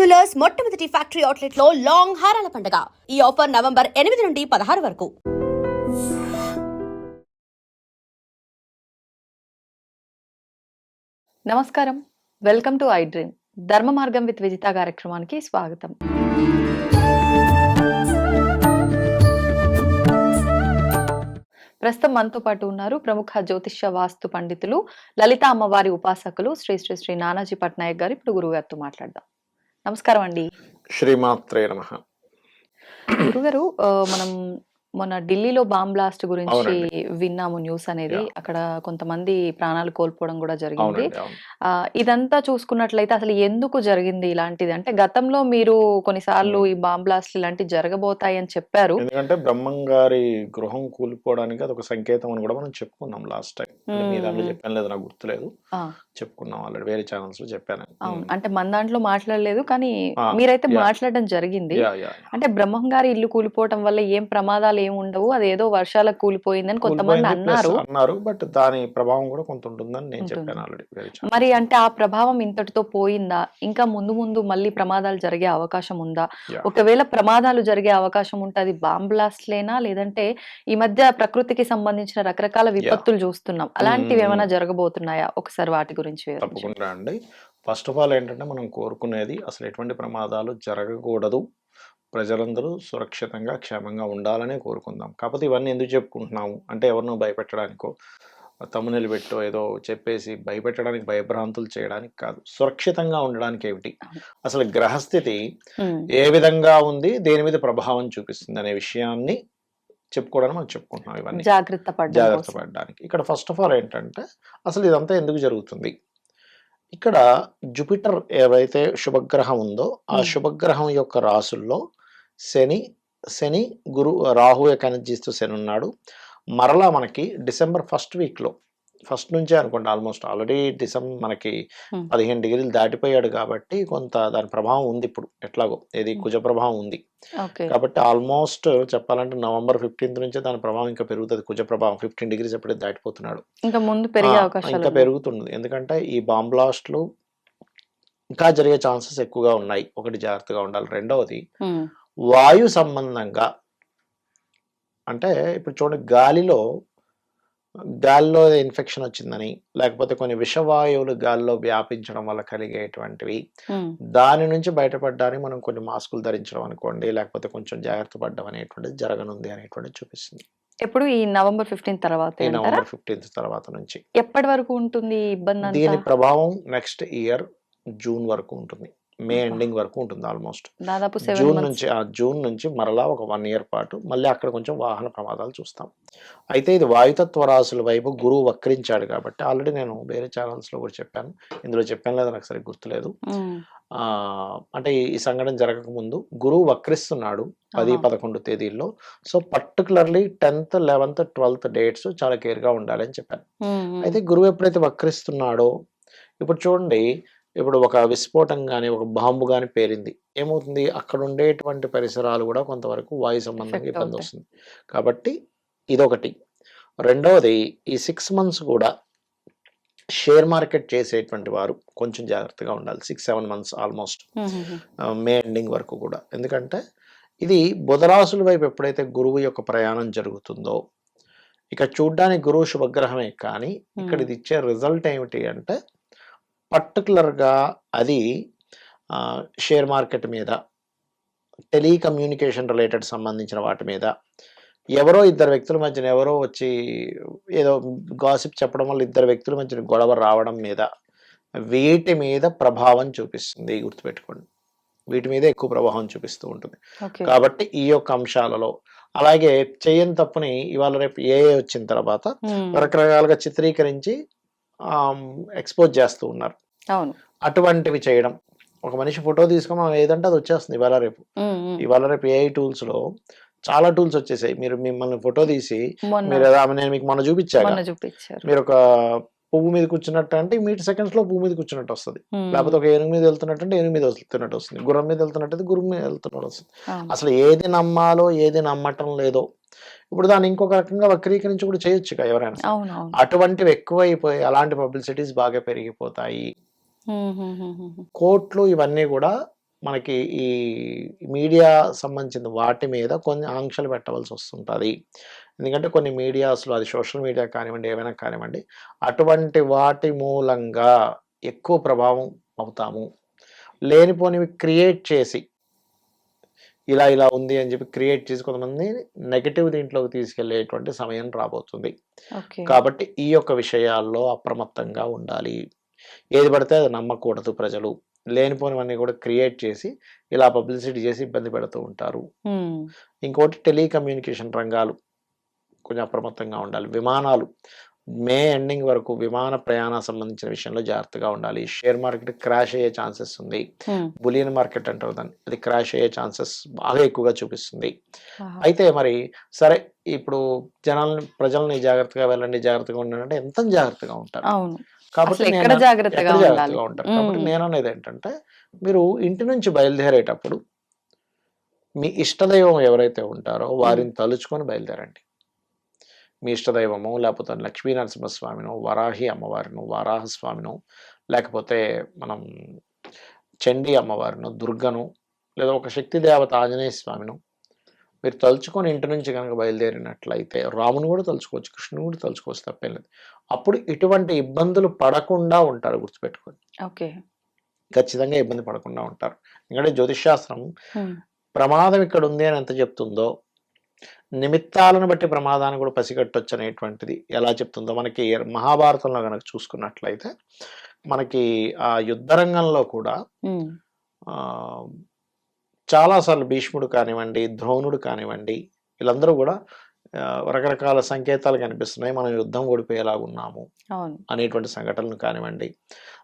Jewellers మొట్టమొదటి factory అవుట్లెట్లో long హారాల పండుగ. ఈ ఆఫర్ నవంబర్ ఎనిమిది నుండి పదహారు వరకు. నమస్కారం. వెల్కమ్ టు ఐ డ్రీమ్ ధర్మ మార్గం విత్ విజిత కార్యక్రమానికి స్వాగతం. ప్రస్తుతం మనతో పాటు ఉన్నారు ప్రముఖ జ్యోతిష్య వాస్తు పండితులు లలిత అమ్మవారి ఉపాసకులు శ్రీ శ్రీ శ్రీ నానాజీ పట్నాయక్ గారు. ఇప్పుడు గురువు గారితో మాట్లాడదాం. నమస్కారం అండి. శ్రీమాత్రే నమ. గురుగారు మనం మొన్న ఢిల్లీలో బాంబ్ బ్లాస్ట్ గురించి అవునండి. విన్నాము న్యూస్ అనేది. అక్కడ కొంతమంది ప్రాణాలు కోల్పోవడం కూడా జరిగింది. అవునండి అవును. ఆ, ఇదంతా చూసుకున్నట్లయితే అసలు ఎందుకు జరిగింది ఇలాంటిది? అంటే గతంలో మీరు కొన్నిసార్లు ఈ బాంబ్ బ్లాస్ట్ ఇలాంటివి జరగబోతాయి అని చెప్పారు. ఎందుకంటే బ్రహ్మం గారి గృహం కూలిపోవడానికి అదొక సంకేతం అని కూడా మనం చెప్పుకున్నాం లాస్ట్ టైం మీ దాంట్లో మ్మ్. చెప్పాను లేదు నాకు గుర్తులేదు. ఆ, చెప్పుకున్నాం ఆల్రెడీ వేరే ఛానల్స్లో చెప్పాను. అవును. అంటే మన దాంట్లో మాట్లాడలేదు కానీ మీరైతే. మాట్లాడడం జరిగింది. యా యా అంటే బ్రహ్మం గారి ఇల్లు కూలిపోవటం వల్ల ఏం ప్రమాదాలు ఏమి ఉండవు. అది ఏదో వర్షాలకు కూలిపోయిందని కొంతమంది అన్నారు. అన్నారు బట్ దాని ప్రభావం కూడా కొంత ఉంటుందని నేను. చెప్పాను ఆల్రెడీ మరి అంటే ఆ ప్రభావం ఇంతటితో పోయిందా? ఇంకా ముందు ముందు మళ్ళీ ప్రమాదాలు జరిగే అవకాశం ఉందా. ఒకవేళ ప్రమాదాలు జరిగే అవకాశం ఉంటే అది బాంబ్ బ్లాస్ట్ లేనా? లేదంటే ఈ మధ్య ప్రకృతికి సంబంధించిన రకరకాల విపత్తులు చూస్తున్నాం. అలాంటివి. ఏమైనా జరగబోతున్నాయా? ఒకసారి వాటి గురించి. తప్పకుండా అండి. ఫస్ట్ ఆఫ్ ఆల్ ఏంటంటే మనం కోరుకునేది అసలు ఎటువంటి ప్రమాదాలు జరగకూడదు. ప్రజలందరూ సురక్షితంగా క్షేమంగా ఉండాలనే కోరుకుందాం. కాకపోతే ఇవన్నీ ఎందుకు చెప్పుకుంటున్నాము? అంటే ఎవరినో భయపెట్టడానికో తమ్మునెలు పెట్టో ఏదో చెప్పేసి భయపెట్టడానికి భయభ్రాంతులు చేయడానికి కాదు. సురక్షితంగా ఉండడానికి ఏమిటి? అసలు గ్రహస్థితి. ఏ విధంగా ఉంది? దేని మీద ప్రభావం చూపిస్తుంది అనే విషయాన్ని చెప్పుకోవడానికి మనం చెప్పుకుంటున్నాం ఇవన్నీ. జాగ్రత్త జాగ్రత్త. పడడానికి. ఇక్కడ ఫస్ట్ ఆఫ్ ఆల్ ఏంటంటే అసలు ఇదంతా ఎందుకు జరుగుతుంది? ఇక్కడ జూపిటర్ ఏవైతే శుభగ్రహం ఉందో ఆ. శుభగ్రహం యొక్క రాసుల్లో శని శని గురు రాహు యొక్క ఎనర్జీస్తో శని ఉన్నాడు మరలా మనకి డిసెంబర్ ఫస్ట్ వీక్లో ఫస్ట్ నుంచే అనుకోండి ఆల్మోస్ట్ ఆల్రెడీ డిసెంబర్ మనకి. పదిహేను డిగ్రీలు దాటిపోయాడు కాబట్టి కొంత దాని ప్రభావం ఉంది ఇప్పుడు ఎట్లాగో ఏది Hmm. కుజ ప్రభావం ఉంది కాబట్టి ఆల్మోస్ట్ చెప్పాలంటే నవంబర్ ఫిఫ్టీన్త్ నుంచే దాని ప్రభావం ఇంకా పెరుగుతుంది కుజ ప్రభావం ఫిఫ్టీన్ డిగ్రీస్ ఎప్పుడే దాటిపోతున్నాడు ఇంకా ముందు ఇంకా. పెరుగుతుంది ఎందుకంటే ఈ బాంబ్ బ్లాస్ట్లు ఇంకా జరిగే ఛాన్సెస్ ఎక్కువగా ఉన్నాయి ఒకటి జాగ్రత్తగా ఉండాలి రెండవది. వాయు సంబంధంగా అంటే ఇప్పుడు చూడండి గాలిలో గాలిలో ఇన్ఫెక్షన్ వచ్చిందని లేకపోతే కొన్ని విషవాయువులు గాలిలో వ్యాపించడం వల్ల కలిగేటువంటివి. దాని నుంచి బయటపడడానికి మనం కొన్ని మాస్కులు ధరించడం అనుకోండి లేకపోతే కొంచెం జాగ్రత్త పడడం అనేటువంటిది జరగనుంది అనేటువంటిది చూపిస్తుంది. ఎప్పుడు ఈ నవంబర్ ఫిఫ్టీన్ తర్వాత నవంబర్ ఫిఫ్టీన్త్ తర్వాత నుంచి. ఎప్పటి వరకు ఉంటుంది ఇబ్బంది దీని ప్రభావం నెక్స్ట్ ఇయర్ జూన్ వరకు ఉంటుంది. మే. ఎండింగ్ వరకు ఉంటుంది ఆల్మోస్ట్. దాదాపు జూన్ నుంచి ఆ జూన్ నుంచి మరలా ఒక వన్ ఇయర్ పాటు మళ్ళీ అక్కడ కొంచెం వాహన ప్రమాదాలు చూస్తాం. అయితే ఇది వాయుతత్వ రాశుల వైపు గురువు వక్రించాడు కాబట్టి ఆల్రెడీ నేను వేరే ఛానల్స్లో కూడా చెప్పాను. ఇందులో చెప్పాను లేదా నాకు సరిగ్గా గుర్తులేదు. ఆ, అంటే ఈ- సంఘటన జరగక ముందు గురువు వక్రిస్తున్నాడు పది. పదకొండు తేదీల్లో. So particularly tenth eleventh twelfth dates చాలా కేర్గా ఉండాలి అని చెప్పాను. అయితే గురువు ఎప్పుడైతే వక్రిస్తున్నాడో ఇప్పుడు చూడండి ఇప్పుడు ఒక విస్ఫోటం కానీ ఒక బాంబు కానీ పేరింది. ఏమవుతుంది? అక్కడ ఉండేటువంటి పరిసరాలు కూడా కొంతవరకు వాయు సంబంధంగా ఇబ్బంది. వస్తుంది. కాబట్టి ఇదొకటి. రెండవది ఈ సిక్స్ మంత్స్ కూడా షేర్ మార్కెట్ చేసేటువంటి వారు కొంచెం జాగ్రత్తగా ఉండాలి. Six seven months almost May ending వరకు కూడా. ఎందుకంటే ఇది బుధరాశుల వైపు ఎప్పుడైతే గురువు యొక్క ప్రయాణం జరుగుతుందో ఇక చూడ్డానికి గురువు శుభగ్రహమే కానీ ఇక్కడ Hmm. ఇది ఇచ్చే రిజల్ట్ ఏమిటి అంటే పర్టికులర్గా అది షేర్ మార్కెట్ మీద టెలికమ్యూనికేషన్ రిలేటెడ్ సంబంధించిన వాటి మీద ఎవరో ఇద్దరు వ్యక్తుల మధ్యన ఎవరో వచ్చి ఏదో గాసిప్ చెప్పడం వల్ల ఇద్దరు వ్యక్తుల మధ్యన గొడవ రావడం మీద వీటి మీద ప్రభావం చూపిస్తుంది గుర్తుపెట్టుకోండి. వీటి మీద ఎక్కువ ప్రభావం చూపిస్తూ ఉంటుంది. కాబట్టి ఈ యొక్క అంశాలలో అలాగే చేయని తప్పుని ఇవాళ రేపు ఏ వచ్చిన తర్వాత రకరకాలుగా చిత్రీకరించి ఎక్స్పోజ్ చేస్తూ ఉన్నారు. అటువంటివి చేయడం. ఒక మనిషి ఫోటో తీసుకుని మనం ఏదంటే అది వచ్చేస్తుంది ఇవాళ రేపు. ఇవాళ రేపు ఏఐ టూల్స్లో చాలా టూల్స్ వచ్చేసాయి. మీరు మిమ్మల్ని ఫోటో తీసి మీరు నేను మీకు మొన్న చూపించాను మీరు ఒక పువ్వు మీద కూర్చున్నట్టు అంటే మీటర్ సెకండ్స్లో పువ్వు మీద కూర్చున్నట్టు వస్తుంది. లేకపోతే ఒక ఏనుగు మీద వెళ్తున్నట్టు అంటే ఏనుగు మీద వెళ్తున్నట్టు వస్తుంది. గుర్రం మీద వెళ్తున్నట్టు అయితే గుర్రం మీద వెళ్తున్నట్టు వస్తుంది. అసలు ఏది నమ్మాలో ఏది నమ్మటం లేదో ఇప్పుడు దాన్ని ఇంకొక రకంగా వక్రీకరించి కూడా చేయొచ్చు ఎవరైనా. అటువంటివి ఎక్కువైపోయి అలాంటి పబ్లిసిటీస్ బాగా పెరిగిపోతాయి. కోర్టులు ఇవన్నీ కూడా మనకి ఈ మీడియా సంబంధించిన వాటి మీద కొన్ని ఆంక్షలు పెట్టవలసి వస్తుంటుంది. ఎందుకంటే కొన్ని మీడియాస్లో అది సోషల్ మీడియా కానివ్వండి ఏమైనా కానివ్వండి అటువంటి వాటి మూలంగా ఎక్కువ ప్రభావం అవుతాము. లేనిపోనివి క్రియేట్ చేసి ఇలా ఇలా ఉంది అని చెప్పి క్రియేట్ చేసి కొంతమంది నెగటివ్ దీంట్లోకి తీసుకెళ్ళేటువంటి సమయం రాబోతుంది. కాబట్టి ఈ యొక్క విషయాల్లో అప్రమత్తంగా ఉండాలి. ఏది పడితే అది నమ్మకూడదు ప్రజలు. లేనిపోనివన్నీ కూడా క్రియేట్ చేసి ఇలా పబ్లిసిటీ చేసి ఇబ్బంది పెడుతూ ఉంటారు. ఇంకోటి టెలికమ్యూనికేషన్ రంగాలు కొంచెం అప్రమత్తంగా ఉండాలి. విమానాలు. మే ఎండింగ్ వరకు విమాన ప్రయాణ సంబంధించిన విషయంలో జాగ్రత్తగా ఉండాలి. షేర్ మార్కెట్ క్రాష్ అయ్యే ఛాన్సెస్ ఉంది. బులియన్ మార్కెట్ అంటారు దాన్ని. అది క్రాష్ అయ్యే ఛాన్సెస్ బాగా ఎక్కువగా చూపిస్తుంది. అయితే మరి సరే ఇప్పుడు జనాల్ని ప్రజల్ని జాగ్రత్తగా వెళ్ళండి జాగ్రత్తగా ఉండండి అంటే ఎంత జాగ్రత్తగా ఉంటారు? కాబట్టి నేను- జాగ్రత్తగా ఉంటారు? కాబట్టి నేను అనేది ఏంటంటే మీరు ఇంటి నుంచి బయలుదేరేటప్పుడు మీ ఇష్టదైవం ఎవరైతే ఉంటారో వారిని తలుచుకొని బయలుదేరండి. మీ ఇష్టదైవము లేకపోతే లక్ష్మీ నరసింహస్వామినో వరాహి అమ్మవారిను వరాహ స్వామినో లేకపోతే మనం చండీ అమ్మవారిను దుర్గను లేదా ఒక శక్తి దేవత ఆంజనేయ స్వామిను మీరు తలుచుకొని ఇంటి నుంచి కనుక బయలుదేరినట్లయితే రాముని కూడా తలుచుకోవచ్చు కృష్ణుని కూడా తలుచుకోవచ్చు తప్పేం లేదు. అప్పుడు ఇటువంటి ఇబ్బందులు పడకుండా ఉంటారు గుర్తుపెట్టుకోండి. ఓకే. ఖచ్చితంగా ఇబ్బంది పడకుండా ఉంటారు. ఎందుకంటే జ్యోతిష్శాస్త్రం ఉమ్, ప్రమాదం ఇక్కడ ఉంది అని ఎంత చెప్తుందో నిమిత్తాలను బట్టి ప్రమాదాన్ని కూడా పసిగట్టొచ్చు అనేటువంటిది ఎలా చెప్తుందో మనకి మహాభారతంలో కనుక చూసుకున్నట్లయితే మనకి ఆ యుద్ధ రంగంలో కూడా చాలాసార్లు భీష్ముడు కానివ్వండి ద్రోణుడు కానివ్వండి వీళ్ళందరూ కూడా రకరకాల సంకేతాలు కనిపిస్తున్నాయి. మనం యుద్ధం ఓడిపోయేలాగా ఉన్నాము అవును. అనేటువంటి సంఘటనలు కానివ్వండి.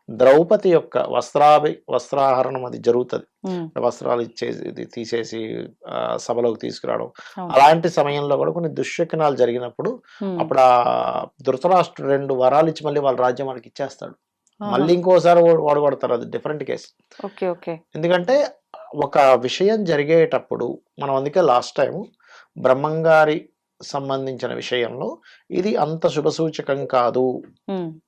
ద్రౌపది యొక్క వస్త్రాభి వస్త్రాహరణం అది జరుగుతుంది. వస్త్రాలు ఇచ్చేసి తీసేసి సభలోకి తీసుకురావడం. అలాంటి సమయంలో కూడా కొన్ని దుశ్శకనాలు జరిగినప్పుడు అప్పుడు ఆ ధృతరాష్ట్రుడు రెండు వరాలు ఇచ్చి మళ్ళీ వాళ్ళ రాజ్యం మనకి ఇచ్చేస్తాడు. మళ్ళీ ఇంకోసారి ఓడగొడతారు అది డిఫరెంట్ కేసు. Okay okay. ఎందుకంటే ఒక విషయం జరిగేటప్పుడు మనం అందుకే లాస్ట్ టైం బ్రహ్మంగారి సంబంధించిన విషయంలో ఇది అంత శుభసూచకం కాదు.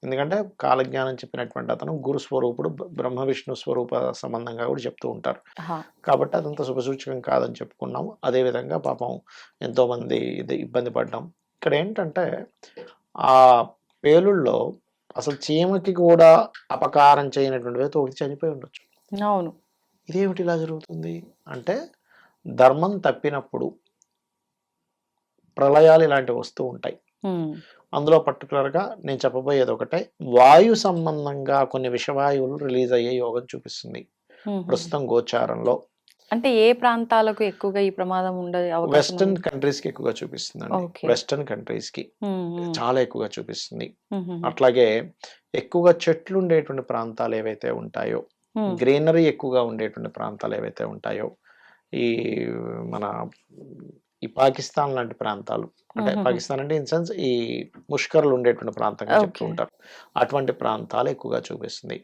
ఎందుకంటే కాలజ్ఞానం చెప్పినటువంటి అతను గురు స్వరూపుడు బ్ర- బ్రహ్మ విష్ణు స్వరూప సంబంధంగా కూడా చెప్తూ ఉంటారు. కాబట్టి అదంత శుభసూచకం కాదని చెప్పుకున్నాము అదేవిధంగా పాపం ఎంతోమంది ఇది ఇబ్బంది పడ్డాం. ఇక్కడ ఏంటంటే ఆ పేలుళ్ళలో అసలు చీమకి కూడా అపకారం చేయనటువంటి ఒకటి చనిపోయి ఉండొచ్చు. అవును. ఇదేమిటి ఇలా జరుగుతుంది? అంటే ధర్మం తప్పినప్పుడు ప్రళయాలు ఇలాంటివి వస్తూ ఉంటాయి. అందులో పర్టికులర్గా నేను చెప్పబోయేది ఒకటే వాయు సంబంధంగా కొన్ని విషవాయువులు రిలీజ్ అయ్యే యోగం చూపిస్తుంది. ప్రస్తుతం గోచారంలో. అంటే ఏ ప్రాంతాలకు ఎక్కువగా ఈ ప్రమాదం ఉండే అవకాశం వెస్టర్న్? కంట్రీస్కి ఎక్కువగా చూపిస్తుందండి. Okay. వెస్టర్న్ కంట్రీస్కి చాలా ఎక్కువగా చూపిస్తుంది. అట్లాగే ఎక్కువగా చెట్లు ఉండేటువంటి ప్రాంతాలు ఏవైతే ఉంటాయో గ్రీనరీ ఎక్కువగా ఉండేటువంటి ప్రాంతాలు ఏవైతే ఉంటాయో ఈ మన ఈ పాకిస్తాన్ లాంటి ప్రాంతాలు. అంటే. పాకిస్తాన్ అంటే ఇన్ సెన్స్ ఈ ముష్కర్లు ఉండేటువంటి ప్రాంతంగా చెప్తూ. ఉంటారు. అటువంటి ప్రాంతాలు ఎక్కువగా చూపిస్తుంది.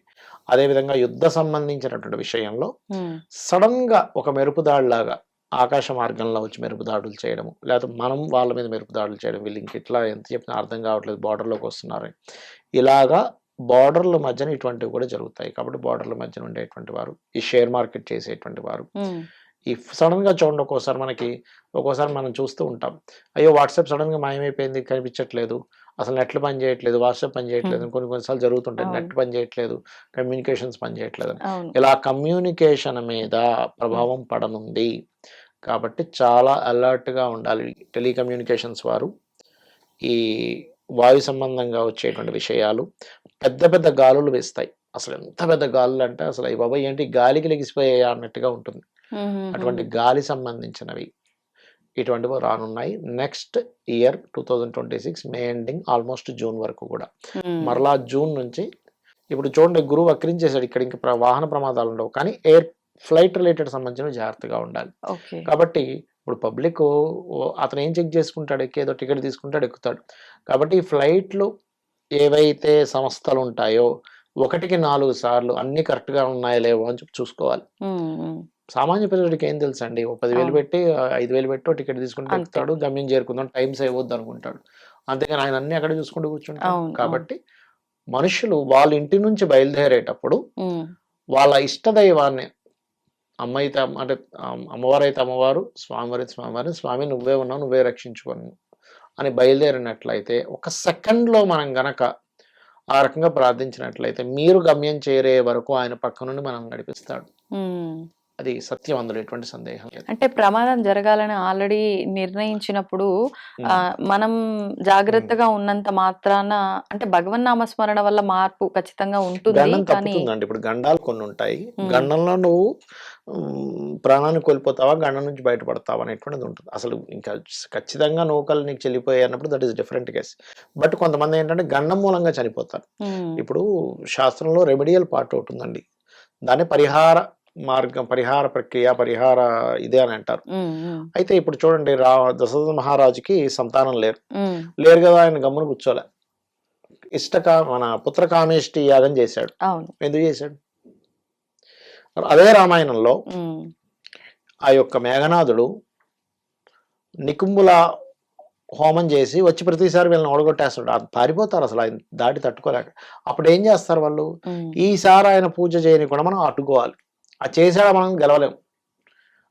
అదేవిధంగా యుద్ధ సంబంధించినటువంటి విషయంలో సడన్గా ఒక మెరుపుదాడిలాగా ఆకాశ మార్గంలో వచ్చి మెరుపుదాడులు చేయడము లేకపోతే మనం వాళ్ళ మీద మెరుపుదాడులు చేయడం వీళ్ళు ఇంక ఇట్లా ఎంత చెప్పినా అర్థం కావట్లేదు బార్డర్లోకి వస్తున్నారు. ఇలాగా బార్డర్ల మధ్యన ఇటువంటివి కూడా జరుగుతాయి. కాబట్టి బార్డర్ల మధ్యన ఉండేటువంటి వారు ఈ షేర్ మార్కెట్ చేసేటువంటి వారు ఈ సడన్గా చూడండి ఒక్కోసారి మనకి ఒక్కోసారి మనం చూస్తూ ఉంటాం. అయ్యో వాట్సాప్ సడన్గా మాయమైపోయింది కనిపించట్లేదు. అసలు నెట్లు పని చేయట్లేదు వాట్సాప్ పని చేయట్లేదు కొన్ని కొన్నిసార్లు జరుగుతుంటాయి. నెట్ పని చేయట్లేదు కమ్యూనికేషన్స్ పని చేయట్లేదు ఇలా కమ్యూనికేషన్ మీద ప్రభావం పడనుంది. కాబట్టి చాలా alert గా ఉండాలి టెలికమ్యూనికేషన్స్ వారు. ఈ వాయు సంబంధంగా వచ్చేటువంటి విషయాలు పెద్ద పెద్ద గాలులు వేస్తాయి. అసలు ఎంత పెద్ద గాలులు అంటే అసలు ఈ బాబాయ్ ఏంటి గాలికి లెగిసిపోయాయా అన్నట్టుగా ఉంటుంది. అటువంటి గాలి సంబంధించినవి ఇటువంటివి రానున్నాయి. Next year two thousand twenty six May ending almost June వరకు కూడా. మరలా జూన్ నుంచి ఇప్పుడు చూడండి గురువు వక్రించేశాడు ఇక్కడ ఇంకా వాహన ప్రమాదాలు ఉండవు. కానీ ఎయిర్ ఫ్లైట్ రిలేటెడ్ సంబంధించిన జాగ్రత్తగా ఉండాలి. కాబట్టి ఇప్పుడు పబ్లిక్ అతను ఏం చెక్ చేసుకుంటాడు? ఎక్కేదో టికెట్ తీసుకుంటాడు ఎక్కుతాడు. కాబట్టి ఈ ఫ్లైట్లు ఏవైతే సంస్థలు ఉంటాయో ఒకటికి నాలుగు సార్లు అన్ని correct గా ఉన్నాయో లేవో అని చెప్పి చూసుకోవాలి. సామాన్య ప్రజలకి ఏం తెలుసు అండి ఓ పదివేలు. పెట్టి ఐదు వేలు పెట్టి టికెట్ తీసుకుంటే అంతే. ఎక్కుతాడు గమ్యం చేరుకుందాం టైం సేవ్ అవుద్ది అనుకుంటాడు అంతేగాని ఆయన అన్ని అక్కడ చూసుకుంటూ కూర్చుంటాడు. కాబట్టి మనుషులు వాళ్ళ ఇంటి నుంచి బయలుదేరేటప్పుడు వాళ్ళ ఇష్టదైవాన్ని అమ్మ అయితే అంటే అమ్- అమ్మవారు అయితే అమ్మవారు స్వామివారు స్వామివారు స్వామి నువ్వే ఉన్నావు నువ్వే రక్షించుకోను అని బయలుదేరినట్లయితే ఒక సెకండ్లో మనం గనక ఆ రకంగా ప్రార్థించినట్లయితే మీరు గమ్యం చేరే వరకు ఆయన పక్క నుండి మనం నడిపిస్తాడు. అది సత్యం అందులో ఎటువంటి సందేహం అంటే ప్రమాదం జరగాలని ఆల్రెడీ నిర్ణయించినప్పుడు మనం జాగ్రత్తగా ఉన్నంత మాత్రాన అంటే భగవన్ నామస్మరణ వల్ల మార్పు ఖచ్చితంగా ఉంటుంది కానీ ఇప్పుడు గండాలు కొన్ని ఉంటాయి. గండంలో నువ్వు ప్రాణాన్ని కోల్పోతావా గండం నుంచి బయటపడతావా అనేటువంటిది ఉంటుంది. అసలు ఇంకా ఖచ్చితంగా నౌకలు నీకు చెల్లిపోయాయి అన్నప్పుడు that is different case but కొంతమంది ఏంటంటే గండం మూలంగా చనిపోతారు. ఇప్పుడు శాస్త్రంలో రెమెడియల్ పార్ట్ ఒకటి ఉందండి. దాన్ని పరిహార మార్గం పరిహార ప్రక్రియ పరిహార ఇదే అని అంటారు. అయితే ఇప్పుడు చూడండి రా దశరథ మహారాజుకి సంతానం లేరు. లేరు కదా ఆయన గమ్మున కూర్చోలే. ఇష్టక మన పుత్రకామేష్టి యాగం చేశాడు. ఎందుకు చేశాడు? అదే రామాయణంలో ఆ యొక్క మేఘనాథుడు నికుంబుల హోమం చేసి వచ్చి ప్రతిసారి వీళ్ళని ఓడగొట్టేస్తాడు. ఆ పారిపోతారు అసలు ఆయన దాటి తట్టుకోలేక. అప్పుడు ఏం చేస్తారు వాళ్ళు? ఈసారి ఆయన పూజ చేయని కూడా మనం అడ్డుకోవాలి ఆ చేసాడా మనం గెలవలేం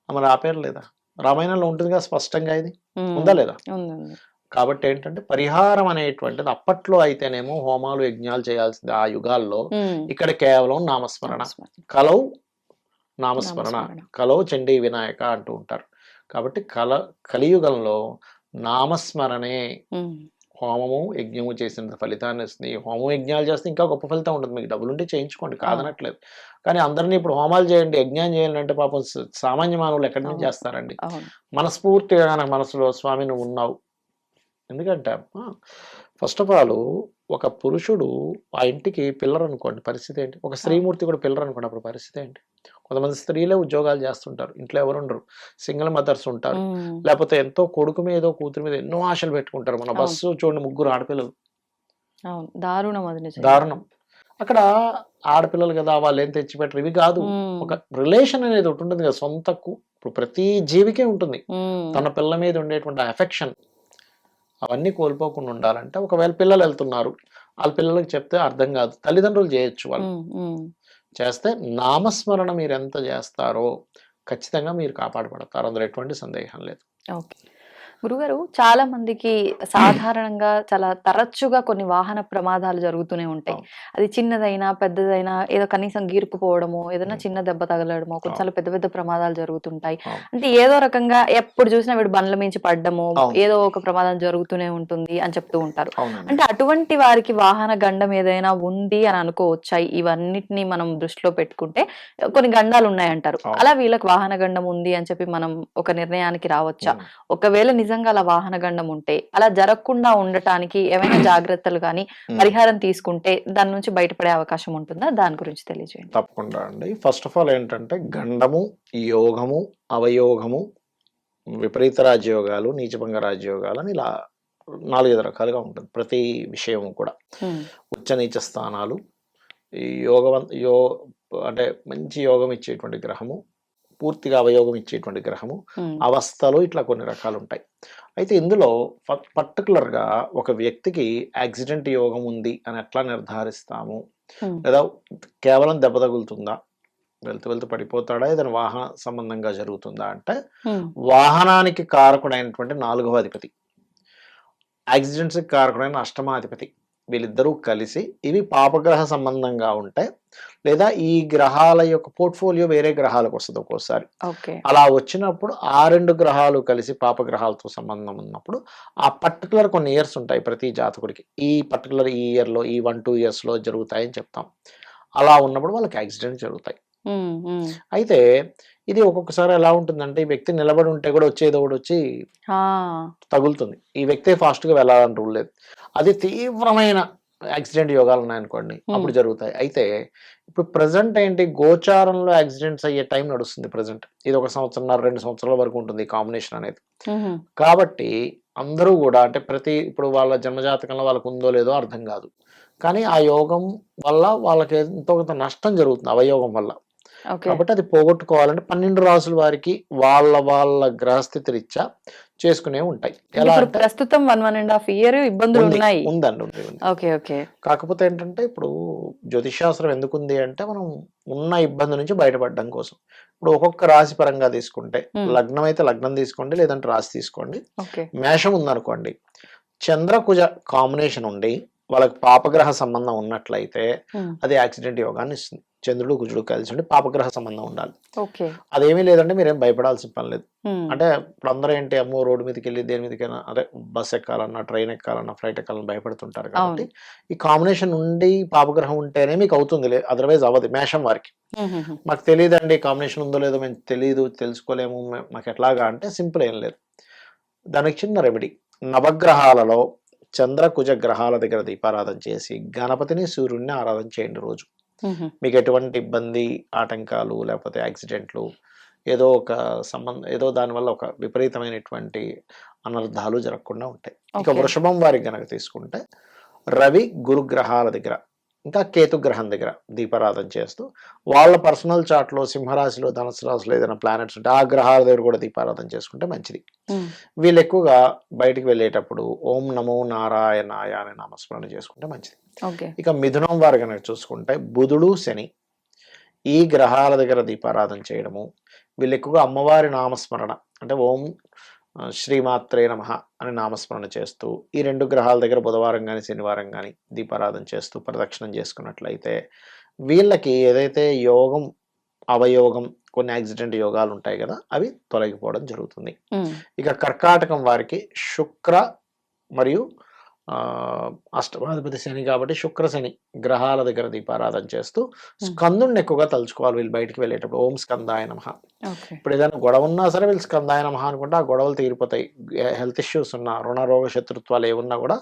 మరి ఆపేరు లేదా? రామాయణంలో ఉంటుందిగా స్పష్టంగా ఇది. ఉందా లేదా. కాబట్టి ఏంటంటే పరిహారం అనేటువంటిది అప్పట్లో అయితేనేమో హోమాలు యజ్ఞాలు చేయాల్సింది ఆ యుగాల్లో ఇక్కడ కేవలం నామస్మరణ. నామస్మరణ. కలౌ నామస్మరణ. నామస్మరణ. కలౌ చండీ వినాయక అంటూ ఉంటారు. కాబట్టి కల కలియుగంలో నామస్మరణే హోమము యజ్ఞము చేసినంత ఫలితాన్ని ఇస్తుంది హోమం యజ్ఞాలు చేస్తే ఇంకా గొప్ప ఫలితం ఉంటుంది. మీకు డబ్బులు ఉంటే చేయించుకోండి కాదనట్లేదు. కానీ అందరినీ ఇప్పుడు హోమాలు చేయండి యజ్ఞం చేయాలి అంటే పాపం సామాన్య మానవులు ఎక్కడి నుంచి. చేస్తారండి? మనస్ఫూర్తిగా కనుక మనసులో స్వామి నువ్వు ఉన్నావు. ఎందుకంటే ఫస్ట్ ఆఫ్ ఆల్ ఒక పురుషుడు ఆ ఇంటికి పిల్లర్ అనుకోండి పరిస్థితి ఏంటి? ఒక స్త్రీమూర్తి కూడా పిల్లర్ అనుకోండి అప్పుడు పరిస్థితి ఏంటి? కొంతమంది స్త్రీలే ఉద్యోగాలు చేస్తుంటారు. ఇంట్లో ఎవరు ఉండరు. సింగిల్ మదర్స్ ఉంటారు. లేకపోతే ఎంతో కొడుకు మీదో కూతురు మీద ఎన్నో ఆశలు పెట్టుకుంటారు. మన. బస్సు చూడండి ముగ్గురు ఆడపిల్లలు. దారుణం అది. దారుణం. అక్కడ ఆడపిల్లలు కదా వాళ్ళు ఏం తెచ్చిపెట్టరు. ఇవి కాదు. ఒక రిలేషన్ అనేది ఒకటి ఉంటుంది కదా సొంత ఇప్పుడు ప్రతి జీవికే ఉంటుంది. తన పిల్ల మీద ఉండేటువంటి ఎఫెక్షన్. అవన్నీ కోల్పోకుండా ఉండాలంటే ఒకవేళ పిల్లలు వెళ్తున్నారు. వాళ్ళ పిల్లలకి చెప్తే అర్థం కాదు. తల్లిదండ్రులు చేయొచ్చు వాళ్ళు. చేస్తే నామస్మరణ మీరు ఎంత చేస్తారో ఖచ్చితంగా మీరు కాపాడబడతారు అందులో ఎటువంటి సందేహం లేదు. ఓకే. గురుగారు చాలా మందికి సాధారణంగా చాలా తరచుగా కొన్ని వాహన ప్రమాదాలు జరుగుతూనే ఉంటాయి. అది చిన్నదైనా పెద్దదైనా ఏదో కనీసం గీరుకుపోవడమో ఏదైనా. చిన్న దెబ్బ తగలడమో కొన్నిసార్లు పెద్ద పెద్ద ప్రమాదాలు జరుగుతుంటాయి. అంటే ఏదో రకంగా ఎప్పుడు చూసినా వీడు బండ్ల మించి పడ్డము. ఏదో ఒక ప్రమాదం జరుగుతూనే ఉంటుంది అని చెప్తూ ఉంటారు అంటే అటువంటి వారికి వాహన గండం ఏదైనా ఉంది అని అనుకోవచ్చా ఇవన్నిటిని మనం దృష్టిలో పెట్టుకుంటే కొన్ని గండాలు ఉన్నాయంటారు. అలా వీళ్ళకి వాహన గండం ఉంది అని చెప్పి మనం ఒక నిర్ణయానికి రావచ్చా. ఒకవేళ నిజంగా అలా వాహన గండం ఉంటే అలా జరగకుండా ఉండటానికి ఏమైనా జాగ్రత్తలు కానీ ఉమ్. పరిహారం తీసుకుంటే దాని నుంచి బయటపడే అవకాశం ఉంటుందా? దాని గురించి తెలియజేయండి. తప్పకుండా అండి. ఫస్ట్ ఆఫ్ ఆల్ ఏంటంటే గండము యోగము అవయోగము విపరీత రాజయోగాలు నీచభంగ రాజయోగాలు అని ఇలా నాలుగైదు రకాలుగా ఉంటుంది ప్రతి విషయం కూడా. ఉమ్, ఉచ్చ నీచ స్థానాలు ఈ యోగవంత యో అంటే మంచి యోగం ఇచ్చేటువంటి గ్రహము పూర్తిగా అవయోగం ఇచ్చేటువంటి గ్రహము. అవస్థలు ఇట్లా కొన్ని రకాలు ఉంటాయి అయితే ఇందులో పర్టికులర్గా ఒక వ్యక్తికి యాక్సిడెంట్ యోగం ఉంది అని ఎట్లా నిర్ధారిస్తాము? లేదా కేవలం దెబ్బ తగులుతుందా? వెళ్తూ వెళ్తూ పడిపోతాడా? ఏదైనా వాహన సంబంధంగా జరుగుతుందా? అంటే వాహనానికి కారకుడైనటువంటి నాలుగవ అధిపతి. యాక్సిడెంట్స్కి కారకుడైన అష్టమాధిపతి. వీళ్ళిద్దరూ కలిసి ఇవి పాపగ్రహ సంబంధంగా ఉంటాయి లేదా ఈ గ్రహాల యొక్క పోర్ట్ఫోలియో వేరే గ్రహాలకు వస్తుంది ఒక్కోసారి. అలా వచ్చినప్పుడు ఆ రెండు గ్రహాలు కలిసి పాపగ్రహాలతో సంబంధం ఉన్నప్పుడు ఆ పర్టికులర్ కొన్ని ఇయర్స్ ఉంటాయి ప్రతి జాతకుడికి. ఈ పర్టికులర్ ఈ ఇయర్లో ఈ వన్ టూ ఇయర్స్లో జరుగుతాయని చెప్తాం. అలా ఉన్నప్పుడు వాళ్ళకి యాక్సిడెంట్ జరుగుతాయి. అయితే ఇది ఒక్కొక్కసారి ఎలా ఉంటుందంటే ఈ వ్యక్తి నిలబడి ఉంటే కూడా వచ్చేది ఒకటి వచ్చి తగులుతుంది. ఈ వ్యక్తి ఫాస్ట్గా వెళ్ళాలని రూల్ లేదు. అది తీవ్రమైన యాక్సిడెంట్ యోగాలు ఉన్నాయనుకోండి అప్పుడు జరుగుతాయి. అయితే ఇప్పుడు ప్రజెంట్ ఏంటి గోచారంలో యాక్సిడెంట్స్ అయ్యే టైం నడుస్తుంది ప్రజెంట్. ఇది ఒక సంవత్సరంన్నర రెండు సంవత్సరాల వరకు ఉంటుంది కాంబినేషన్ అనేది. కాబట్టి అందరూ కూడా అంటే ప్రతి ఇప్పుడు వాళ్ళ జన్మజాతకంలో వాళ్ళకు ఉందో లేదో అర్థం కాదు. కానీ ఆ యోగం వల్ల వాళ్ళకి ఎంతో కొంత నష్టం జరుగుతుంది అవయోగం వల్ల. కాబట్టి అది పోగొట్టుకోవాలంటే పన్నెండు రాసుల వారికి వాళ్ళ వాళ్ళ గ్రహస్థితి రీత్యా చేసుకునే ఉంటాయి. ఎలా ప్రస్తుతం one one and half year ఇబ్బందులు ఉన్నాయి. ఉందండి ఉంది ఉంది ఓకే ఓకే. కాకపోతే ఏంటంటే ఇప్పుడు జ్యోతిష్ శాస్త్రం ఎందుకు ఉంది అంటే మనం ఉన్న ఇబ్బంది నుంచి బయటపడడం కోసం. ఇప్పుడు ఒక్కొక్క రాశి పరంగా తీసుకుంటే. లగ్నం అయితే లగ్నం తీసుకోండి లేదంటే రాశి తీసుకోండి. మేషం ఉందనుకోండి చంద్రకుజ కాంబినేషన్ ఉండి వాళ్ళకి పాపగ్రహ సంబంధం ఉన్నట్లయితే అది యాక్సిడెంట్ యోగాన్ని ఇస్తుంది. చంద్రుడు కుజుడు కలిసి ఉండి పాపగ్రహ సంబంధం ఉండాలి. అదేమీ లేదంటే మీరేం భయపడాల్సిన పని లేదు. అంటే ఇప్పుడు అందరూ ఏంటి అమ్మో రోడ్డు మీదకి వెళ్ళి దేని మీదకైనా అదే బస్ ఎక్కాలన్నా ట్రైన్ ఎక్కాలన్నా ఫ్లైట్ ఎక్కాలన్నా భయపడుతుంటారు కాబట్టి ఈ కాంబినేషన్ ఉండి పాపగ్రహం ఉంటేనే మీకు అవుతుంది అదర్వైజ్ అవ్వదు మేషం వారికి. మాకు తెలియదండి కాంబినేషన్ ఉందో లేదో మేము తెలియదు తెలుసుకోలేము మాకు ఎట్లాగా అంటే సింపుల్ ఏం లేదు. దానికి చిన్న రెమెడీ. నవగ్రహాలలో చంద్ర కుజ గ్రహాల దగ్గర దీపారాధన చేసి గణపతిని సూర్యుడిని ఆరాధన చేయండి రోజు. మీకు ఎటువంటి ఇబ్బంది ఆటంకాలు లేకపోతే యాక్సిడెంట్లు ఏదో ఒక సంబంధం ఏదో దానివల్ల ఒక విపరీతమైనటువంటి అనర్థాలు జరగకుండా ఉంటాయి ఇక. వృషభం వారికి గనక తీసుకుంటే రవి గురుగ్రహాల దగ్గర ఇంకా కేతు గ్రహం దగ్గర దీపారాధన చేస్తూ వాళ్ళ పర్సనల్ చార్ట్లో సింహరాశిలో ధనుసు రాశిలో ఏదైనా ప్లానెట్స్ ఉంటే ఆ గ్రహాల దగ్గర కూడా దీపారాధన చేసుకుంటే మంచిది. వీళ్ళు ఎక్కువగా బయటికి వెళ్ళేటప్పుడు ఓం నమో నారాయణాయ అనే నామస్మరణ చేసుకుంటే మంచిది. ఓకే. ఇక మిథునం వారు కనుక చూసుకుంటే బుధుడు శని ఈ గ్రహాల దగ్గర దీపారాధన చేయడము వీళ్ళు ఎక్కువగా అమ్మవారి నామస్మరణ అంటే ఓం శ్రీమాత్రే నమ అని నామస్మరణ చేస్తూ ఈ రెండు గ్రహాల దగ్గర బుధవారం కానీ శనివారం కానీ దీపారాధన చేస్తూ ప్రదక్షిణం చేసుకున్నట్లయితే వీళ్ళకి ఏదైతే యోగం అవయోగం కొన్ని యాక్సిడెంట్ యోగాలు ఉంటాయి కదా అవి తొలగిపోవడం జరుగుతుంది. ఇక కర్కాటకం వారికి శుక్ర మరియు అష్టమాధిపతి శని కాబట్టి శుక్ర శని గ్రహాల దగ్గర దీపారాధన చేస్తూ స్కందుని ఎక్కువగా తలుచుకోవాలి. వీళ్ళు బయటికి వెళ్ళేటప్పుడు ఓం స్కందాయ నమ. ఇప్పుడు ఏదైనా గొడవ ఉన్నా సరే వీళ్ళు స్కందాయ నమ అనుకుంటే ఆ గొడవలు తీరిపోతాయి. హెల్త్ ఇష్యూస్ ఉన్నా రుణ రోగ శత్రుత్వాలు ఏమున్నా కూడా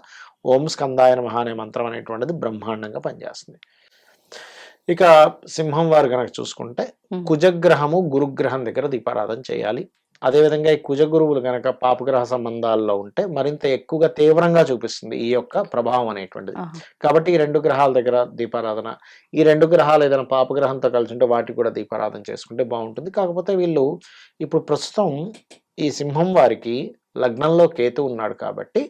ఓం స్కందాయ నమ అనే మంత్రం అనేటువంటిది బ్రహ్మాండంగా పనిచేస్తుంది. ఇక సింహం వారు కనుక చూసుకుంటే. కుజగ్రహము గురుగ్రహం దగ్గర దీపారాధన చేయాలి. అదేవిధంగా ఈ కుజ గురువులు కనుక పాపగ్రహ సంబంధాల్లో ఉంటే మరింత ఎక్కువగా తీవ్రంగా చూపిస్తుంది ఈ యొక్క ప్రభావం అనేటువంటిది. కాబట్టి ఈ రెండు గ్రహాల దగ్గర దీపారాధన ఈ రెండు గ్రహాలు ఏదైనా పాపగ్రహంతో కలిసి ఉంటే వాటికి కూడా దీపారాధన చేసుకుంటే బాగుంటుంది. కాకపోతే వీళ్ళు ఇప్పుడు ప్రస్తుతం ఈ సింహం వారికి లగ్నంలో కేతు ఉన్నాడు కాబట్టి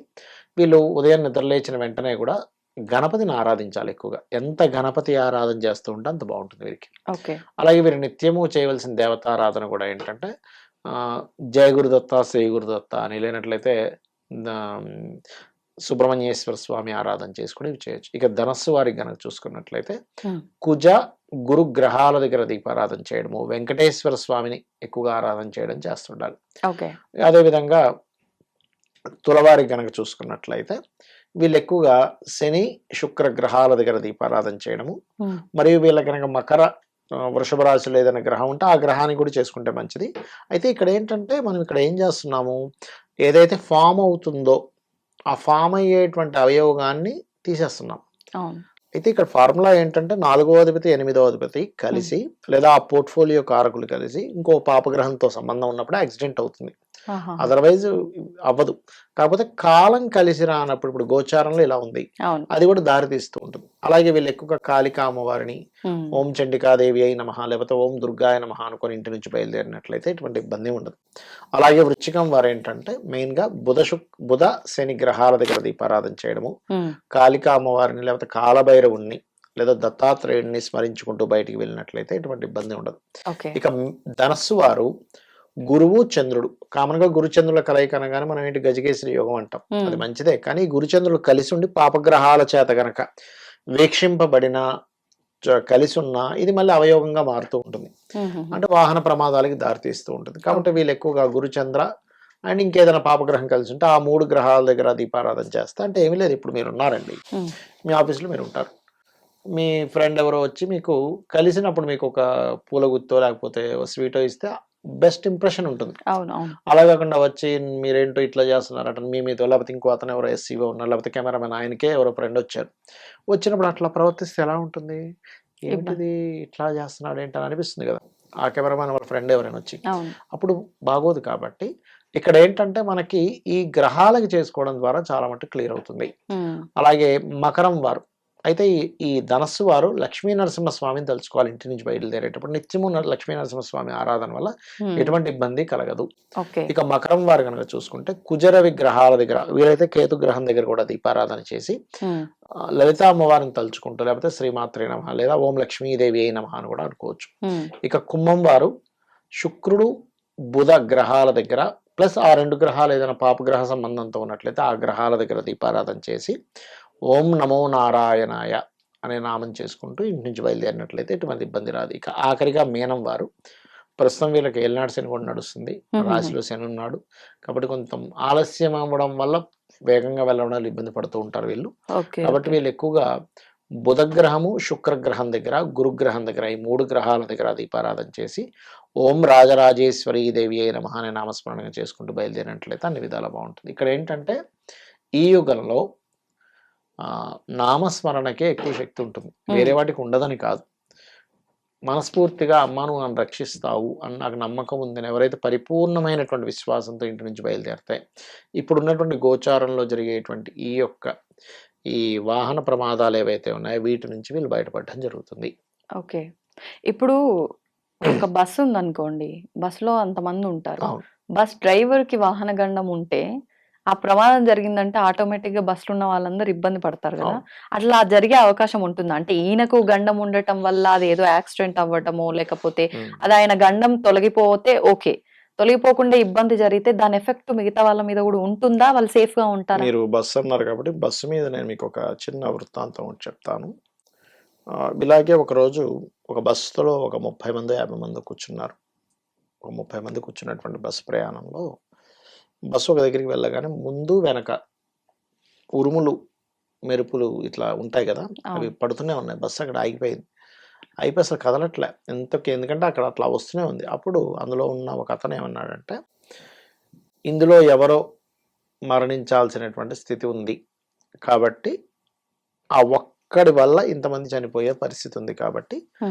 వీళ్ళు ఉదయం నిద్రలేచిన వెంటనే కూడా గణపతిని ఆరాధించాలి ఎక్కువగా. ఎంత గణపతి ఆరాధన చేస్తూ ఉంటే అంత బాగుంటుంది వీరికి. అలాగే వీరు నిత్యము చేయవలసిన దేవతారాధన కూడా ఏంటంటే జయ గురుదత్త శ్రీ గురుదత్త అని లేనట్లయితే సుబ్రహ్మణ్యేశ్వర స్వామి ఆరాధన చేసుకుని చేయొచ్చు. ఇక ధనస్సు వారికి గనక చూసుకున్నట్లయితే. కుజ గురు గ్రహాల దగ్గర దీపారాధన చేయడము వెంకటేశ్వర స్వామిని ఎక్కువగా ఆరాధన చేయడం చేస్తుండాలి. ఓకే. అదేవిధంగా తులవారికి గనక చూసుకున్నట్లయితే వీళ్ళు ఎక్కువగా శని శుక్ర గ్రహాల దగ్గర దీపారాధన చేయడము మరియు వీళ్ళ కనుక మకర వృషభ రాశిలో ఏదైనా గ్రహం ఉంటే ఆ గ్రహాన్ని కూడా చేసుకుంటే మంచిది. అయితే ఇక్కడ ఏంటంటే మనం ఇక్కడ ఏం చేస్తున్నాము? ఏదైతే ఫామ్ అవుతుందో ఆ ఫామ్ అయ్యేటువంటి అవయోగాన్ని తీసేస్తున్నాం. అయితే ఇక్కడ ఫార్ములా ఏంటంటే నాలుగో అధిపతి ఎనిమిదో అధిపతి కలిసి లేదా ఆ పోర్ట్ఫోలియో కారకులు కలిసి ఇంకో పాపగ్రహంతో సంబంధం ఉన్నప్పుడు యాక్సిడెంట్ అవుతుంది. అదర్వైజ్ అవ్వదు. కాకపోతే కాలం కలిసి రానప్పుడు ఇప్పుడు గోచారంలో ఇలా ఉంది. అది కూడా దారి తీస్తూ ఉంటుంది. అలాగే వీళ్ళు ఎక్కువగా కాళికా అమ్మవారిని ఓం చండికాదేవి అయి నమః లేకపోతే ఓం దుర్గాయ నమః అనుకొని ఇంటి నుంచి బయలుదేరినట్లయితే ఎటువంటి ఇబ్బంది ఉండదు. అలాగే వృశ్చికం వారు ఏంటంటే మెయిన్గా బుధ శుక్ బుధ శని గ్రహాల దగ్గర దీపారాధన చేయడము కాళికా అమ్మవారిని లేకపోతే కాలభైరవుణ్ణి లేదా దత్తాత్రేయుడిని స్మరించుకుంటూ బయటికి వెళ్ళినట్లయితే ఎటువంటి ఇబ్బంది ఉండదు. ఇక ధనస్సు వారు గురువు చంద్రుడు. కామన్గా గురుచంద్రుల కలయిక అనగానే మనం ఏంటి గజకేశ్వరి యోగం అంటాం. అది మంచిదే. కానీ గురుచంద్రులు కలిసి ఉండి పాపగ్రహాల చేత గనక వీక్షింపబడిన కలిసి ఉన్న ఇది మళ్ళీ అవయోగంగా మారుతూ ఉంటుంది. అంటే వాహన ప్రమాదాలకి దారితీస్తూ ఉంటుంది. కాబట్టి వీళ్ళు ఎక్కువగా గురుచంద్ర అండ్ ఇంకేదైనా పాపగ్రహం కలిసి ఉంటే ఆ మూడు గ్రహాల దగ్గర దీపారాధన చేస్తే. అంటే ఏమీ లేదు. ఇప్పుడు మీరు ఉన్నారండి మీ ఆఫీస్లో మీరు ఉంటారు మీ ఫ్రెండ్ ఎవరో వచ్చి మీకు కలిసినప్పుడు మీకు ఒక పూల గుత్తో లేకపోతే స్వీటో ఇస్తే బెస్ట్ ఇంప్రెషన్ ఉంటుంది. అలా కాకుండా వచ్చి మీరేంటో ఇట్లా చేస్తున్నారట మీ మీతో లేకపోతే ఇంకో అతను ఎవరో ఎస్సీఓ ఉన్నారు లేకపోతే కెమెరామెన్ ఆయనకే ఎవరో ఫ్రెండ్ వచ్చారు. వచ్చినప్పుడు అట్లా ప్రవర్తిస్తే ఎలా ఉంటుంది? ఏంటిది? ఇట్లా చేస్తున్నాడు ఏంటని అనిపిస్తుంది కదా. ఆ కెమెరామెన్ వాళ్ళ ఫ్రెండ్ ఎవరైనా వచ్చి. అప్పుడు బాగోదు కాబట్టి ఇక్కడ ఏంటంటే మనకి ఈ గ్రహాలకి చేసుకోవడం ద్వారా చాలా మటుకు క్లియర్ అవుతుంది. అలాగే మకరం వారు అయితే ఈ ఈ ధనస్సు వారు లక్ష్మీ నరసింహస్వామిని తలుచుకోవాలి ఇంటి నుంచి బయలుదేరేటప్పుడు. నిత్యము లక్ష్మీ నరసింహస్వామి ఆరాధన వల్ల ఎటువంటి ఇబ్బంది కలగదు. ఇక మకరం వారు కనుక చూసుకుంటే కుజర విగ్రహాల దగ్గర వీలైతే కేతు గ్రహం దగ్గర కూడా దీపారాధన చేసి లలితా అమ్మవారిని తలుచుకుంటూ లేకపోతే శ్రీమాత్రే నమ లేదా ఓం లక్ష్మీదేవి అయి నమ అని కూడా అనుకోవచ్చు. ఇక కుంభం వారు శుక్రుడు బుధ గ్రహాల దగ్గర ప్లస్ ఆ రెండు గ్రహాలు ఏదైనా పాపగ్రహ సంబంధంతో ఉన్నట్లయితే ఆ గ్రహాల దగ్గర దీపారాధన చేసి ఓం నమో నారాయణాయ అనే నామం చేసుకుంటూ ఇంటి నుంచి బయలుదేరినట్లయితే ఎటువంటి ఇబ్బంది రాదు. ఇక ఆఖరిగా మీనం వారు. ప్రస్తుతం వీళ్ళకి ఏలినాడు శని కూడా నడుస్తుంది. రాశిలో శని ఉన్నాడు. కాబట్టి కొంచెం ఆలస్యం అవ్వడం వల్ల వేగంగా వెళ్ళడం ఇబ్బంది పడుతూ ఉంటారు వీళ్ళు. ఓకే కాబట్టి వీళ్ళు ఎక్కువగా బుధగ్రహము శుక్రగ్రహం దగ్గర గురుగ్రహం దగ్గర ఈ మూడు గ్రహాల దగ్గర దీపారాధన చేసి ఓం రాజరాజేశ్వరి దేవి అయిన మహానే నామస్మరణ చేసుకుంటూ బయలుదేరినట్లయితే అన్ని విధాలా బాగుంటుంది. ఇక్కడ ఏంటంటే ఈ యుగంలో నామస్మరణకే ఎక్కువ శక్తి ఉంటుంది. వేరే వాటికి ఉండదని కాదు. మనస్ఫూర్తిగా అమ్మ నువ్వు నన్ను రక్షిస్తావు అని నాకు నమ్మకం ఉందని ఎవరైతే పరిపూర్ణమైనటువంటి విశ్వాసంతో ఇంటి నుంచి బయలుదేరతాయి ఇప్పుడు ఉన్నటువంటి గోచారంలో జరిగేటువంటి ఈ యొక్క ఈ వాహన ప్రమాదాలు ఏవైతే ఉన్నాయో వీటి నుంచి వీళ్ళు బయటపడడం జరుగుతుంది. ఓకే. ఇప్పుడు ఒక బస్సు ఉందనుకోండి బస్సులో అంతమంది ఉంటారు. బస్ డ్రైవర్కి వాహన గండం ఉంటే ఆ ప్రమాదం జరిగిందంటే ఆటోమేటిక్గా బస్సులో ఉన్న వాళ్ళందరూ ఇబ్బంది పడతారు కదా. అట్లా జరిగే అవకాశం ఉంటుందా? అంటే ఈయనకు గండం ఉండటం వల్ల అది ఏదో యాక్సిడెంట్ అవ్వటమో లేకపోతే. అది ఆయన గండం తొలగిపోతే ఓకే. తొలగిపోకుండా ఇబ్బంది జరిగితే దాని ఎఫెక్ట్ మిగతా వాళ్ళ మీద కూడా ఉంటుందా? వాళ్ళు సేఫ్గా ఉంటారా? మీరు బస్సు అన్నారు కాబట్టి బస్సు మీద నేను మీకు ఒక చిన్న వృత్తాంతం చెప్తాను. ఇలాగే ఒకరోజు ఒక బస్సులో ఒక ముప్పై మంది యాభై మంది కూర్చున్నారు. ఒక ముప్పై మంది కూర్చున్నటువంటి బస్సు ప్రయాణంలో బస్సు ఒక దగ్గరికి వెళ్ళగానే ముందు వెనక ఉరుములు మెరుపులు ఇట్లా ఉంటాయి కదా అవి. పడుతూనే ఉన్నాయి. బస్సు అక్కడ ఆగిపోయింది. అయిపోయి అసలు కదలట్లే. ఎంతకి ఎందుకంటే అక్కడ అట్లా వస్తూనే ఉంది. అప్పుడు అందులో ఉన్న ఒక అతను ఏమన్నాడంటే ఇందులో ఎవరో మరణించాల్సినటువంటి స్థితి ఉంది. కాబట్టి ఆ ఒక్కడి వల్ల ఇంతమంది చనిపోయే పరిస్థితి ఉంది కాబట్టి ఆ.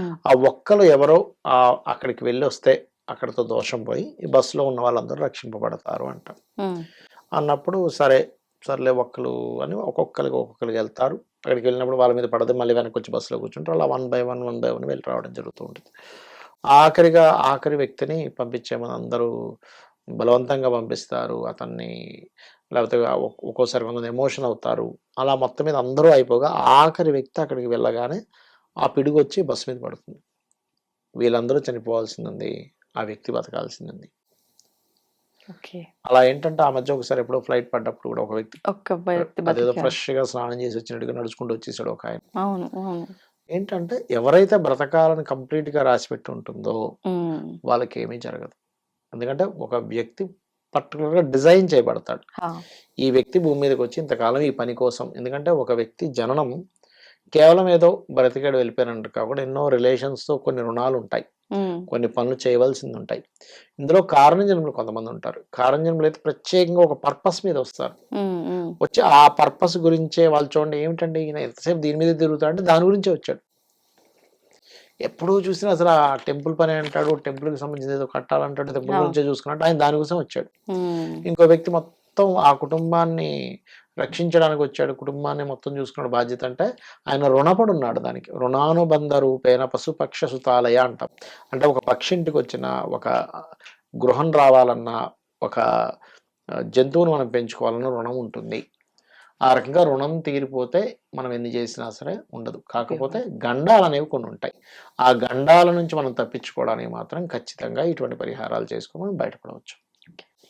ఒక్కరు ఎవరో ఆ అక్కడికి వెళ్ళి వస్తే అక్కడితో దోషం పోయి ఈ బస్సులో ఉన్న వాళ్ళందరూ రక్షింపబడతారు అంట. అన్నప్పుడు సరే సర్లే ఒక్కరు అని ఒక్కొక్కరికి ఒక్కొక్కరికి వెళ్తారు. అక్కడికి వెళ్ళినప్పుడు వాళ్ళ మీద పడదు మళ్ళీ వెనక్కి వచ్చి బస్సులో కూర్చుంటారు. అలా one by one one by one వెళ్ళి రావడం జరుగుతూ ఉంటుంది. ఆఖరిగా ఆఖరి వ్యక్తిని పంపించేమని అందరూ బలవంతంగా పంపిస్తారు. అతన్ని లేకపోతే ఒక్- ఒక్కోసారి కొంతమంది ఎమోషన్ అవుతారు. అలా మొత్తం మీద అందరూ అయిపోగా ఆఖరి వ్యక్తి అక్కడికి వెళ్ళగానే ఆ పిడుగు వచ్చి బస్సు మీద పడుతుంది. వీళ్ళందరూ చనిపోవాల్సింది ఆ వ్యక్తి బతకాల్సింది అలా ఏంటంటే ఆ మధ్య ఒకసారి ఎప్పుడో ఫ్లైట్ పడ్డప్పుడు కూడా ఒక వ్యక్తి అదేదో. ఫ్రెష్గా స్నానం చేసి వచ్చినట్టుగా నడుచుకుంటూ వచ్చేసాడు ఒక ఆయన. ఏంటంటే ఎవరైతే బ్రతకాలని కంప్లీట్గా రాసిపెట్టి ఉంటుందో వాళ్ళకి ఏమీ జరగదు. ఎందుకంటే ఒక వ్యక్తి పర్టికులర్గా డిజైన్ చేయబడతాడు. ఈ వ్యక్తి భూమి మీదకి వచ్చి ఇంతకాలం ఈ పని కోసం ఎందుకంటే ఒక వ్యక్తి జననం కేవలం ఏదో బ్రతికాడు వెళ్ళిపోయినట్టు కాకుండా ఎన్నో రిలేషన్స్తో కొన్ని రుణాలు ఉంటాయి కొన్ని పనులు చేయవలసింది ఉంటాయి ఇందులో కారణ జన్మలు కొంతమంది ఉంటారు కారణ జన్మలు అయితే ప్రత్యేకంగా ఒక పర్పస్ మీద వస్తారు వచ్చి ఆ పర్పస్ గురించే వాళ్ళు చూడండి ఏమిటండి ఈయన ఎంతసేపు దీని మీద తిరుగుతాడు అంటే దాని గురించే వచ్చాడు. ఎప్పుడు చూసినా అసలు ఆ టెంపుల్ పని అంటాడు టెంపుల్కి సంబంధించి ఏదో కట్టాలంటాడు టెంపుల్. గురించే చూసుకున్నట్టు ఆయన దానికోసం వచ్చాడు. ఇంకో వ్యక్తి మొత్తం ఆ కుటుంబాన్ని రక్షించడానికి వచ్చాడు కుటుంబాన్ని మొత్తం చూసుకున్న బాధ్యత అంటే ఆయన రుణపడి ఉన్నాడు దానికి. రుణానుబంధ రూపేణ పశుపక్ష సుతాలయ అంటాం. అంటే ఒక పక్షి ఇంటికి వచ్చిన ఒక గృహం రావాలన్నా ఒక జంతువును మనం పెంచుకోవాలన్న రుణం ఉంటుంది. ఆ రకంగా రుణం తీరిపోతే మనం ఎన్ని చేసినా సరే ఉండదు. కాకపోతే గండాలు అనేవి కొన్ని ఉంటాయి. ఆ గండాల నుంచి మనం తప్పించుకోవడానికి మాత్రం ఖచ్చితంగా ఇటువంటి పరిహారాలు చేసుకొని మనం బయటపడవచ్చు.